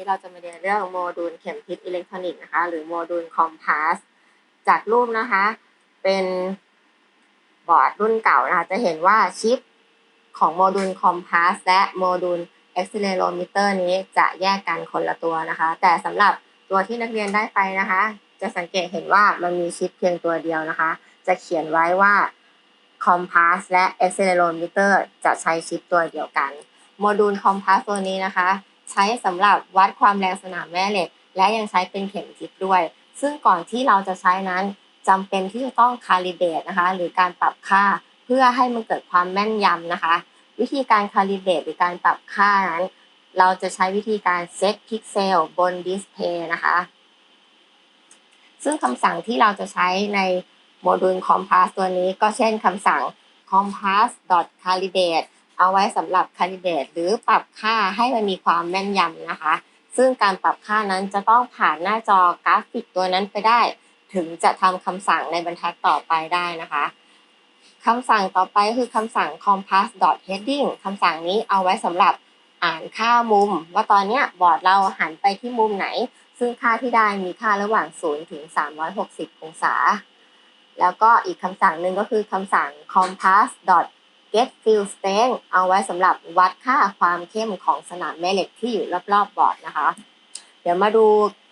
นี้เราจะมาเรียนเรื่องโมดูลเข็มทิศอิเล็กทรอนิกส์นะคะ หรือโมดูลคอมพาสจากรูปนะคะ เป็นบอร์ดรุ่นเก่านะคะ จะเห็นว่าชิปของโมดูลคอมพาสและโมดูล accelerometer นี้จะแยกกันคนละตัวนะคะ แต่สำหรับตัวที่นักเรียนได้ไปนะคะ จะสังเกตเห็นว่ามันมีชิปเพียงตัวเดียวนะคะ จะเขียนไว้ว่า compass และ accelerometer จะใช้ชิปตัวเดียวกันโมดูล compass ตัวนี้นะคะ ใช้สำหรับวัดความแรงสนามแม่เหล็ก และยังใช้เป็นเข็มทิศด้วย ซึ่งก่อนที่เราจะใช้นั้นจำเป็นที่จะต้องคาลิเบตนะคะ หรือการปรับค่าเพื่อให้มันเกิดความแม่นยำนะคะ วิธีการคาลิเบตหรือการปรับค่านั้น เราจะใช้วิธีการเซตพิกเซลบนดิสเพย์นะคะ ซึ่งคำสั่งที่เราจะใช้ในโมดูล compass ตัวนี้ก็เช่นคำสั่ง compass calibrate เอาไว้สำหรับ calibrate หรือปรับค่าให้มันมีความแม่นยำนะคะ ซึ่งการปรับค่านั้นจะต้องผ่านหน้าจอกราฟิกตัวนั้นไปได้ ถึงจะทำคำสั่งในบรรทัดต่อไปได้นะคะคำสั่งต่อไปคือคำสั่ง compass dot heading คำสั่งนี้เอาไว้สำหรับอ่านค่ามุม ว่าตอนนี้บอร์ดเราหันไปที่มุมไหน ซึ่งค่าที่ได้มีค่าระหว่าง 0 ถึง 360 องศา แล้วก็อีกคำสั่งหนึ่งก็คือคำสั่ง compass dot get field strength เอาไว้สำหรับวัดค่าความเข้มของสนามแม่เหล็กที่อยู่รอบๆบอร์ดนะคะ เดี๋ยวมาดู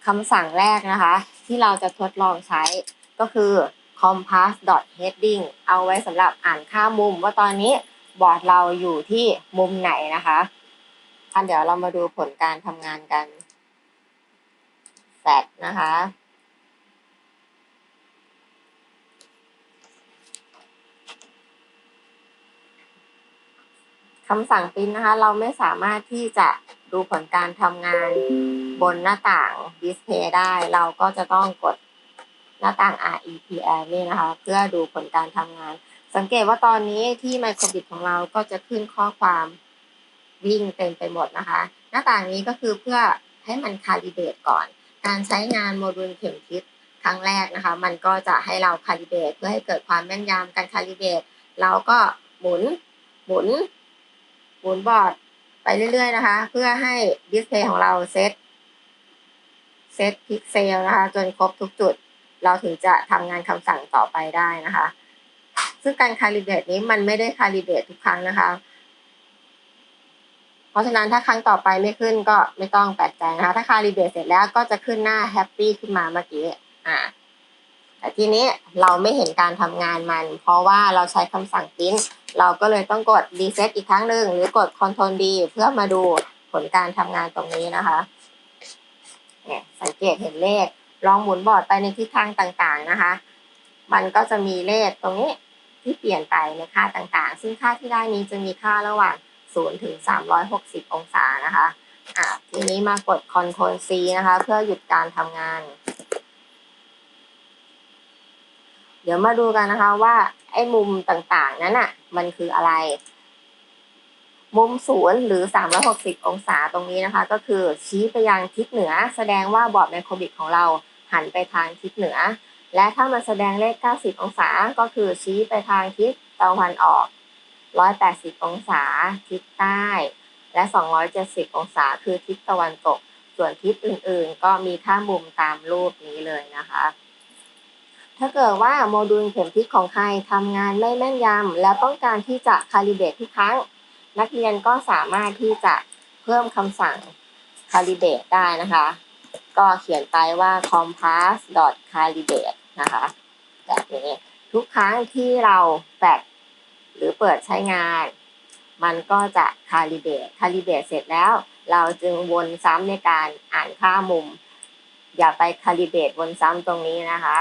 คำสั่งแรกนะคะ ที่เราจะทดลองใช้ก็คือ compass dot heading เอาไว้สำหรับอ่านค่ามุม ว่าตอนนี้บอร์ดเราอยู่ที่มุมไหนนะคะอันเดี๋ยวเรามาดูผลการทำงานกันแฟดนะคะ คำสั่งปริ้นนะคะ เราไม่สามารถที่จะดูผลการทำงานบนหน้าต่างดิสเพย์ได้ เราก็จะต้องกดหน้าต่าง REPL นี่นะคะ เพื่อดูผลการทำงาน สังเกตว่าตอนนี้ที่ไมโครบิตของเราก็จะขึ้นข้อความวิ่งเต็มไปหมดนะคะ หน้าต่างนี้ก็คือเพื่อให้มันคาลิเบตก่อน การใช้งานโมดูลเข็มทิศครั้งแรกนะคะ มันก็จะให้เราคาลิเบตเพื่อให้เกิดความแม่นยำการคาลิเบตเราก็หมุนหมุน หมุนบอร์ดไปเรื่อยๆนะคะ เพื่อให้ดิสเพย์ของเราเซตเซตพิกเซลนะคะ จนครบทุกจุด เราถึงจะทำงานคำสั่งต่อไปได้นะคะ ซึ่งการคาลิเบตนี้มันไม่ได้คาลิเบตทุกครั้งนะคะ เพราะฉะนั้นถ้าครั้งต่อไปไม่ขึ้นก็ไม่ต้องแปลกใจนะคะ ถ้าคาลิเบตเสร็จแล้วก็จะขึ้นหน้าแฮปปี้ขึ้นมาเมื่อกี้อ่า แต่ทีนี้เราไม่เห็นการทำงานมัน เพราะว่าเราใช้คำสั่งปริ้นเราก็เลยต้องกด reset อีกครั้งหนึ่งหรือกด Ctrl D เพื่อมาดูผลการทำงานตรงนี้นะคะเนี่ยสังเกตเห็นเลข ลองหมุนบอร์ดไปในทิศทางต่างๆนะคะ มันก็จะมีเลขตรงนี้ที่เปลี่ยนไปในค่าต่างๆ ซึ่งค่าที่ได้นี้จะมีค่าระหว่าง 0 ถึง 360 องศานะคะอ่าทีนี้มากด Ctrl C นะคะ เพื่อหยุดการทำงาน เดี๋ยวมาดูกันนะคะว่าไอ้มุมต่างๆ นั้นอะ มันคืออะไร มุมศูนย์หรือ 360 องศาตรงนี้นะคะ ก็คือชี้ไปยังทิศเหนือ แสดงว่าบอร์ดไมโครบิกของเราหันไปทางทิศเหนือ และถ้ามันแสดงเลข 90 องศา ก็คือชี้ไปทางทิศตะวันออก 180 องศา ทิศใต้ และ 270 องศาคือทิศตะวันตก ส่วนทิศอื่นๆ ก็มีค่ามุมตามรูปนี้เลยนะคะ ถ้าเกิดว่าโมดูลเข็มทิศของใครทำงานไม่แม่นยำแล้วต้องการที่จะคาลิเบตทุกครั้ง นักเรียนก็สามารถที่จะเพิ่มคำสั่งคาลิเบตได้นะคะ ก็เขียนไปว่า compass dot calibrate นะคะแบบนี้ทุกครั้งที่เราแฟดหรือเปิดใช้งาน มันก็จะคาลิเบตคาลิเบตเสร็จแล้ว เราจึงวนซ้ำในการอ่านค่ามุม อย่าไปคาลิเบตวนซ้ำตรงนี้นะคะ